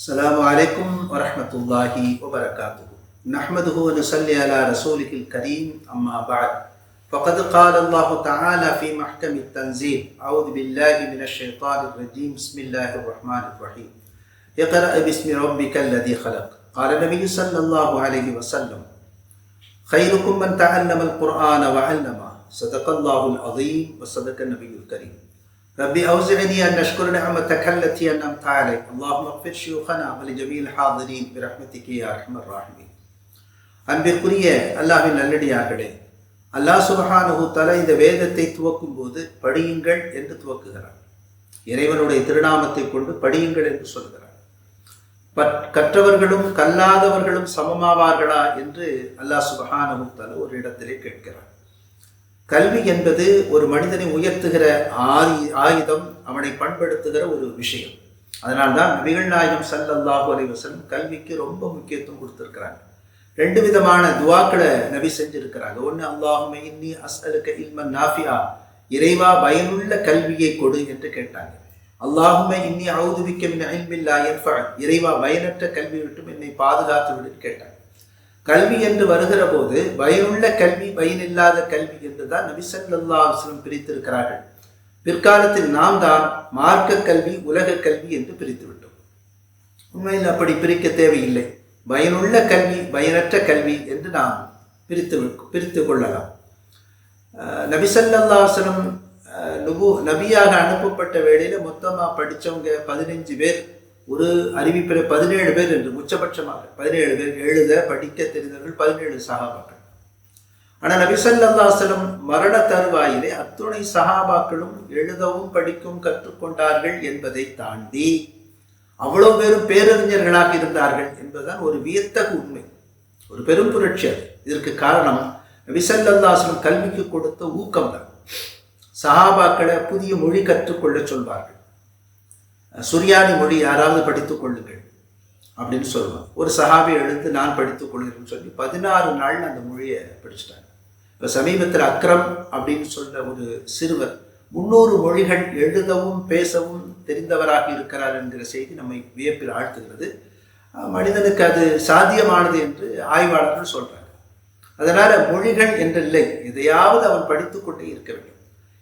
السلام عليكم ورحمة الله وبركاته. نحمده ونصلي على رسوله الكريم أما بعد. فقد قال الله تعالى في محكم التنزيل أعوذ بالله من الشيطان الرجيم بسم الله الرحمن الرحيم. اقرأ باسم ربك الذي خلق. قال النبي صلى الله عليه وسلم خيركم من تعلم القرآن وعلمه. صدق الله العظيم وصدق النبي الكريم. ربي أوزعني أن أشكر نعمتك التي أنعمت علي اللهم اغفر شيوخنا ولجميع الحاضرين برحمتك يا أرحم الراحمين அன்பிற்குரிய அல்லாஹின் நல்லடியார்களே அல்லாஹ் சுபஹானுஹு தலா இந்த வேதத்தை துவக்கும் போது படியுங்கள் என்று துவக்குகிறார் இறைவனுடைய திருநாமத்தை கொண்டு படியுங்கள் என்று சொல்கிறார் பட் கற்றவர்களும் கல்லாதவர்களும் சமமாவார்களா என்று அல்லாஹ் சுபஹானுஹு தலா ஒரு இடத்திலே கேட்கிறார் கல்வி என்பது ஒரு மனிதனை உயர்த்துகிற ஆயு ஆயுதம் அவனை பண்படுத்துகிற ஒரு விஷயம். அதனால்தான் நபிகள் நாயகம் சல்லல்லாஹு அலைவசன் கல்விக்கு ரொம்ப முக்கியத்துவம் கொடுத்துருக்கிறாங்க. ரெண்டு விதமான துவாக்களை நபி செஞ்சிருக்கிறாங்க. ஒன்று அல்லாஹுமே இன்னி அஸ்அலுக்க இல்மன் நாஃபியா. இறைவா பயனுள்ள கல்வியை கொடு என்று கேட்டாங்க. அல்லாஹுமே இன்னி அவுதுவிக்க மின் ஐம்பில்லா இறைவா பயனற்ற கல்வி விட்டும் என்னை பாதுகாத்து விடுன்னு கேட்டாங்க. கல்வி என்று வருகிற போது பயனுள்ள கல்வி பயனில்லாத கல்வி என்று தான் நபிசல்லா அலுவலம் பிரித்திருக்கிறார்கள். பிற்காலத்தில் நாம் தான் மார்க்க கல்வி உலக கல்வி என்று பிரித்து விட்டோம் உண்மையில் அப்படி பிரிக்க தேவையில்லை. பயனுள்ள கல்வி பயனற்ற கல்வி என்று நாம் பிரித்து பிரித்து கொள்ளலாம். நபிசல்லாசனம் நபியாக அனுப்பப்பட்ட வேளையில் மொத்தமாக படித்தவங்க பதினஞ்சு பேர் ஒரு அறிவிப்பில் பதினேழு பேர் என்று உச்சபட்சமாக பதினேழு பேர் எழுத படிக்க தெரிந்தவர்கள் பதினேழு சகாபாக்கள். ஆனால் நபிசல்லாசலம் மரண தருவாயிலே அத்துணை சகாபாக்களும் எழுதவும் படிக்கவும் கற்றுக்கொண்டார்கள் என்பதை தாண்டி அவ்வளவு பேரும் பேரறிஞர்களாக இருந்தார்கள் என்பதுதான் ஒரு வியத்தகு உண்மை. ஒரு பெரும் புரட்சி அது. இதற்கு காரணம் நபிசல்லாசலம் கல்விக்கு கொடுத்த ஊக்கம் தான். சகாபாக்களை புதிய மொழி கற்றுக்கொள்ள சொல்வார்கள். சுரியானி மொழி யாராவது படித்துக் கொள்ளுங்கள் அப்படின்னு சொல்லுவான் ஒரு சஹாபி எழுந்து நான் படித்துக் கொள்கிறேன்னு சொல்லி பதினாறு நாள் அந்த மொழியை படிச்சுட்டாங்க. இப்போ சமீபத்தில் அக்ரம் அப்படின்னு சொன்ன ஒரு சிறுவர் முன்னூறு மொழிகள் எழுதவும் பேசவும் தெரிந்தவராக இருக்கிறார் என்கிற செய்தி நம்மை வியப்பில் ஆழ்த்துகிறது. மனிதனுக்கு அது சாத்தியமானது என்று ஆய்வாளர்கள் சொல்கிறாங்க அதனால் மொழிகள் என்றில்லை எதையாவது அவன் படித்துக்கொண்டே இருக்க வேண்டும்.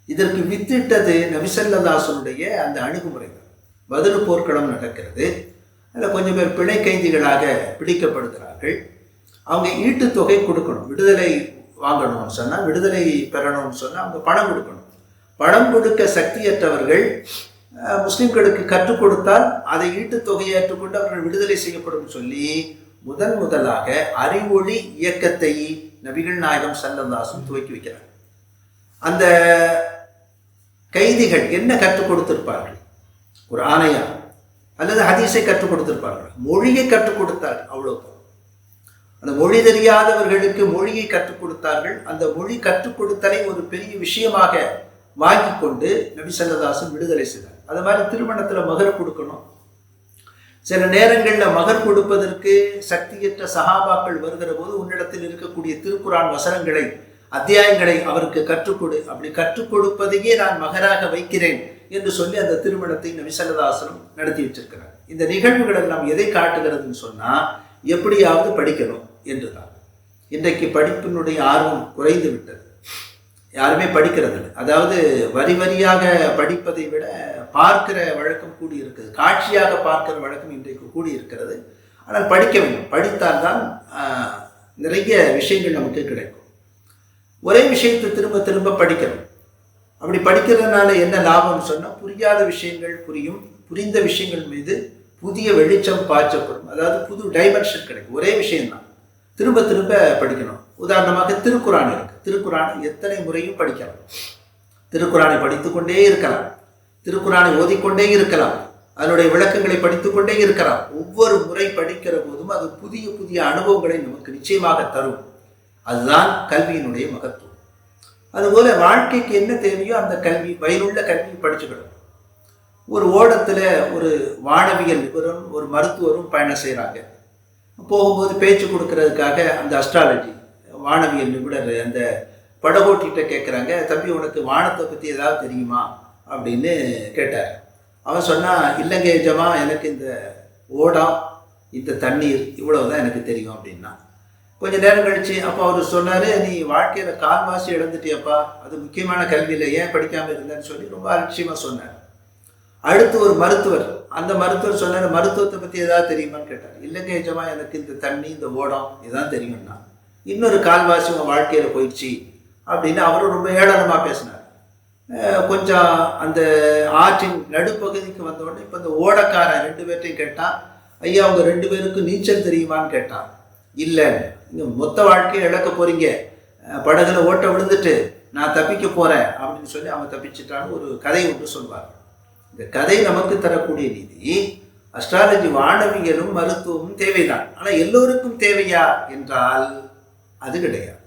இதற்கு வித்திட்டது நபிசல்லதாசனுடைய அந்த அணுகுமுறை பதில் போர்க்களம் நடக்கிறது. அதில் கொஞ்சம் பேர் பிணை கைதிகளாக பிடிக்கப்படுகிறார்கள். அவங்க ஈட்டு தொகை கொடுக்கணும். விடுதலை வாங்கணும்னு சொன்னால் விடுதலை பெறணும்னு சொன்னால் அவங்க பணம் கொடுக்கணும். பணம் கொடுக்க சக்தியற்றவர்கள் முஸ்லீம்களுக்கு கற்றுக் கொடுத்தால் அதை ஈட்டு தொகையை ஏற்றுக்கொண்டு அவர்கள் விடுதலை செய்யப்படும் சொல்லி முதன் முதலாக அறிவொளி இயக்கத்தை நபிகள் நாயகம் சல்லந்தாசும் துவக்கி வைக்கிறார். அந்த கைதிகள் என்ன கற்றுக் கொடுத்திருப்பார்கள்? ஒரு ஆணையா? அல்லது ஹதீஸை கற்றுக் கொடுத்திருப்பார்கள்? மொழியை கற்றுக் கொடுத்தார் அவ்வளோ அந்த மொழி தெரியாதவர்களுக்கு மொழியை கற்றுக் கொடுத்தார்கள். அந்த மொழி கற்றுக் கொடுத்தலை ஒரு பெரிய விஷயமாக வாங்கி கொண்டு நபிசல்லதாசன் விடுதலை செய்தார். அது மாதிரி திருமணத்தில் மகர் கொடுக்கணும். சில நேரங்களில் மகர் கொடுப்பதற்கு சக்தியற்ற சகாபாக்கள் வருகிற போது உன்னிடத்தில் இருக்கக்கூடிய திருக்குறான் வசனங்களை அத்தியாயங்களை அவருக்கு கற்றுக்கொடு அப்படி கற்றுக் கொடுப்பதையே நான் மகராக வைக்கிறேன். என்று சொல்லி அந்த திருமணத்தை நபிசல்லதாசனம் நடத்தி வச்சிருக்கிறார். இந்த நிகழ்வுகள் எல்லாம் எதை காட்டுகிறதுன்னு சொன்னால் எப்படியாவது படிக்கணும் என்று தான் இன்றைக்கு படிப்பினுடைய ஆர்வம் குறைந்து விட்டது. யாருமே படிக்கிறதில்லை. அதாவது வரி வரியாக படிப்பதை விட பார்க்கிற வழக்கம் கூடி இருக்குது காட்சியாக பார்க்கிற வழக்கம் இன்றைக்கு கூடி இருக்கிறது ஆனால் படிக்க வேண்டும். படித்தால்தான் நிறைய விஷயங்கள் நமக்கு கிடைக்கும். ஒரே விஷயத்தை திரும்ப திரும்ப படிக்கணும். அப்படி படிக்கிறதுனால என்ன லாபம்னு சொன்னால் புரியாத விஷயங்கள் புரியும். புரிந்த விஷயங்கள் மீது புதிய வெளிச்சம் பாய்ச்சப்படும். அதாவது புது டைமென்ஷன் கிடைக்கும். ஒரே விஷயம்தான். திரும்ப திரும்ப படிக்கணும். உதாரணமாக திருக்குறான் இருக்கு. திருக்குறானை எத்தனை முறையும் படிக்கலாம். திருக்குறானை படித்துக்கொண்டே இருக்கலாம். திருக்குறானை ஓதிக்கொண்டே இருக்கலாம். அதனுடைய விளக்கங்களை படித்துக்கொண்டே இருக்கலாம். ஒவ்வொரு முறை படிக்கிற போதும் அது புதிய புதிய அனுபவங்களை நமக்கு நிச்சயமாக தரும். அதுதான் கல்வியினுடைய மகத்துவம். அதுபோல் வாழ்க்கைக்கு என்ன தேவையோ அந்த கல்வி வயலுள்ள கல்வி படிச்சுக்கணும். ஒரு ஓடத்தில் ஒரு வானவியல் நிபுணரும் ஒரு மருத்துவரும் பயணம் செய்கிறாங்க போகும்போது பேச்சு கொடுக்கறதுக்காக அந்த அஸ்ட்ராலஜி வானவியல் நிபுணர் அந்த படகோட்டிகிட்ட கேட்குறாங்க தம்பி உனக்கு வானத்தை பற்றி ஏதாவது தெரியுமா? அப்படின்னு கேட்டார். அவன் சொன்னால் இல்லைங்க எஜமா எனக்கு இந்த ஓடம் இந்த தண்ணீர் இவ்வளவு தான் எனக்கு தெரியும் அப்படின்னா. கொஞ்ச நேரம் கழிச்சு அப்போ அவர் சொன்னார் நீ வாழ்க்கையில் கால்வாசி இழந்துட்டியப்பா. அது முக்கியமான கல்வியில் ஏன் படிக்காமல் இருந்தேன்னு சொல்லி ரொம்ப அலட்சியமாக சொன்னார். அடுத்து ஒரு மருத்துவர். அந்த மருத்துவர் சொன்னார் மருத்துவத்தை பற்றி ஏதாவது தெரியுமான்னு கேட்டார். இல்லைங்க எஜமா எனக்கு இந்த தண்ணி இந்த ஓடம் இதுதான் தெரியும்னா. இன்னொரு கால்வாசி உன் வாழ்க்கையில் போயிடுச்சு. அப்படின்னு அவரும் ரொம்ப ஏளனமாக பேசினார். கொஞ்சம் அந்த ஆற்றின் நடுப்பகுதிக்கு வந்த உடனே இப்போ இந்த ஓடக்காரன் ரெண்டு பேர்ட்டையும் கேட்டான். ஐயா அவங்க ரெண்டு பேருக்கும் நீச்சல் தெரியுமான்னு கேட்டான். இல்லை நீங்கள் மொத்த வாழ்க்கையை இழக்க போறீங்க. படகுல ஓட்ட விழுந்துட்டு நான் தப்பிக்க போறேன் அப்படின்னு சொல்லி அவன் தப்பிச்சிட்டான்னு ஒரு கதை ஒன்று சொல்வார் இந்த கதை நமக்கு தரக்கூடிய நீதி அஸ்ட்ராலஜி வானவியலும் மருத்துவமும் தேவைதான். ஆனால் எல்லோருக்கும் தேவையா என்றால் அது கிடையாது.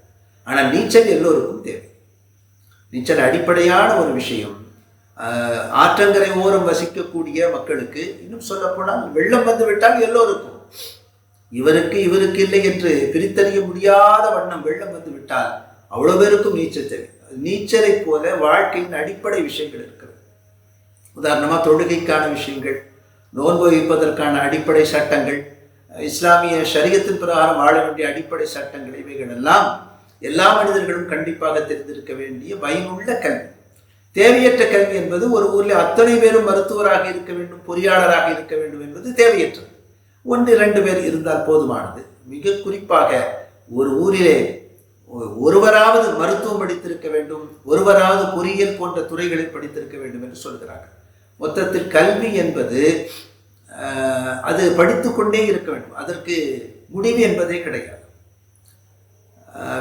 ஆனால் நீச்சல் எல்லோருக்கும் தேவை. நீச்சல் அடிப்படையான ஒரு விஷயம். ஆற்றங்கரை ஓரம் வசிக்கக்கூடிய மக்களுக்கு இன்னும் சொல்லப்போனால் வெள்ளம் வந்து விட்டால் எல்லோருக்கும். இவருக்கு இவருக்கு இல்லை என்று பிரித்தறிய முடியாத வண்ணம் வெள்ளம் வந்து விட்டால் அவ்வளோ பேருக்கும் நீச்சல் தேவை. நீச்சலை போல வாழ்க்கையின் அடிப்படை விஷயங்கள் இருக்கிறது. உதாரணமாக தொழுகைக்கான விஷயங்கள் நோன்பு வைப்பதற்கான அடிப்படை சட்டங்கள் இஸ்லாமிய சரியத்தின் பிரகாரம் வாழ வேண்டிய அடிப்படை சட்டங்கள் இவைகள் எல்லாம் எல்லா மனிதர்களும் கண்டிப்பாக தெரிந்திருக்க வேண்டிய பயனுள்ள கல்வி. தேவையற்ற கல்வி என்பது ஒரு ஊரில் அத்தனை பேரும் மருத்துவராக இருக்க வேண்டும் பொறியாளராக இருக்க வேண்டும் என்பது தேவையற்றது. ஒன்று இரண்டு பேர் இருந்தால் போதுமானது. மிக குறிப்பாக ஒரு ஊரிலே ஒருவராவது மருத்துவம் படித்திருக்க வேண்டும் ஒருவராவது பொறியியல் போன்ற துறைகளில் படித்திருக்க வேண்டும் என்று சொல்கிறார்கள். மொத்தத்தில் கல்வி என்பது அது படித்துக்கொண்டே இருக்க வேண்டும். அதற்கு முடிவு என்பதே கிடையாது.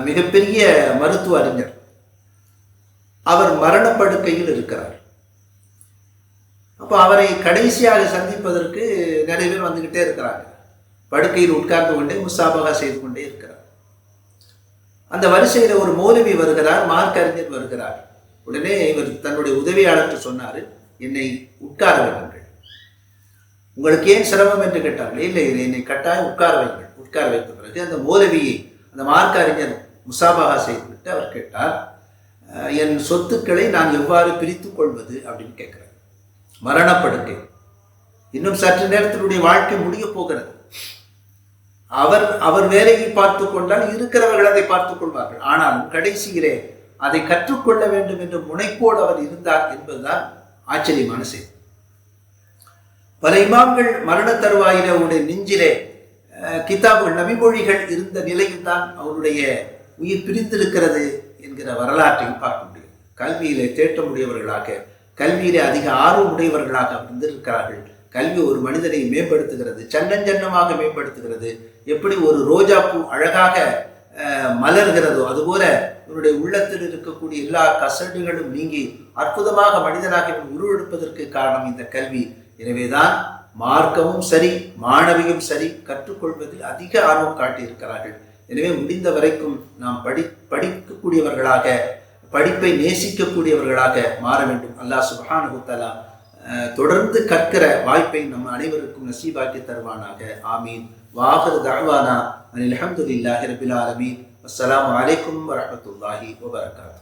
மிகப்பெரிய மருத்துவ அறிஞர். அவர் மரணப்படுக்கையில் இருக்கிறார். அப்போ அவரை கடைசியாக சந்திப்பதற்கு நிறைய பேர் வந்துக்கிட்டே இருக்கிறாங்க. படுக்கையில் உட்கார்ந்து கொண்டே முஸ்தாபகா செய்து கொண்டே இருக்கிறார். அந்த வரிசையில் ஒரு மௌலவி வருகிறார் மார்க் அறிஞர் வருகிறார். உடனே இவர் தன்னுடைய உதவியாளர்கிட்ட சொன்னார் என்னை உட்கார வையுங்கள். உங்களுக்கு ஏன் சிரமம் என்று கேட்டார்கள்? இல்லை இல்லை, என்னை கட்டாயம் உட்கார வைங்கள் உட்கார வைத்த பிறகு அந்த மௌலவியை அந்த மார்க் அறிஞர் முசாபகா செய்துவிட்டு அவர் கேட்டார் என் சொத்துக்களை நான் எவ்வாறு பிரித்துக் கொள்வது? அப்படின்னு கேட்குறார். மரணப்படுக்கை இன்னும் சற்று நேரத்தினுடைய வாழ்க்கை முடிய போகிறது. அவர் அவர் வேலையை பார்த்து கொண்டால் இருக்கிறவர்கள் அதை பார்த்துக் கொள்வார்கள். ஆனாலும் கடைசியிலே அதை கற்றுக்கொள்ள வேண்டும் என்ற முனைப்போடு அவர் இருந்தார் என்பதுதான் ஆச்சரியமான செய்தி. பல இமாம்கள் மரண தருவாயில அவருடைய நெஞ்சிலே அஹ், கிதாபுகள் நபிமொழிகள் இருந்த நிலையில் தான் அவருடைய உயிர் பிரிந்திருக்கிறது என்கிற வரலாற்றையும் பார்க்க முடியும். கல்வியிலே தேட்ட முடியவர்களாக கல்வியிலே அதிக ஆர்வம் உடையவர்களாக இருந்திருக்கிறார்கள். கல்வி ஒரு மனிதனை மேம்படுத்துகிறது சன்னஞ்சன்னமாக மேம்படுத்துகிறது. எப்படி ஒரு ரோஜாப்பூ அழகாக மலர்கிறதோ அதுபோல இவருடைய உள்ளத்தில் இருக்கக்கூடிய எல்லா கசடுகளும் நீங்கி அற்புதமாக மனிதனாக உருவெடுப்பதற்கு காரணம் இந்த கல்வி. எனவேதான் மார்க்கமும் சரி மாணவியும் சரி கற்றுக்கொள்வதில் அதிக ஆர்வம் காட்டியிருக்கிறார்கள். எனவே முடிந்த வரைக்கும் நாம் படி படிக்கக்கூடியவர்களாக படிப்பை நேசிக்கக்கூடியவர்களாக மாற வேண்டும். அல்லாஹ் சுப்ஹானஹு தொடர்ந்து கற்கிற வாய்ப்பை நம் அனைவருக்கும் நசீபாக்கி தருவானாக. ஆமீன். வாஹர் தஅவானா அனில் அல்ஹம்துலில்லாஹி ரபில் ஆலமீன். அஸ்லாம் வலைக்கம் வரமத்துல்லாஹி வபரகாத்துஹு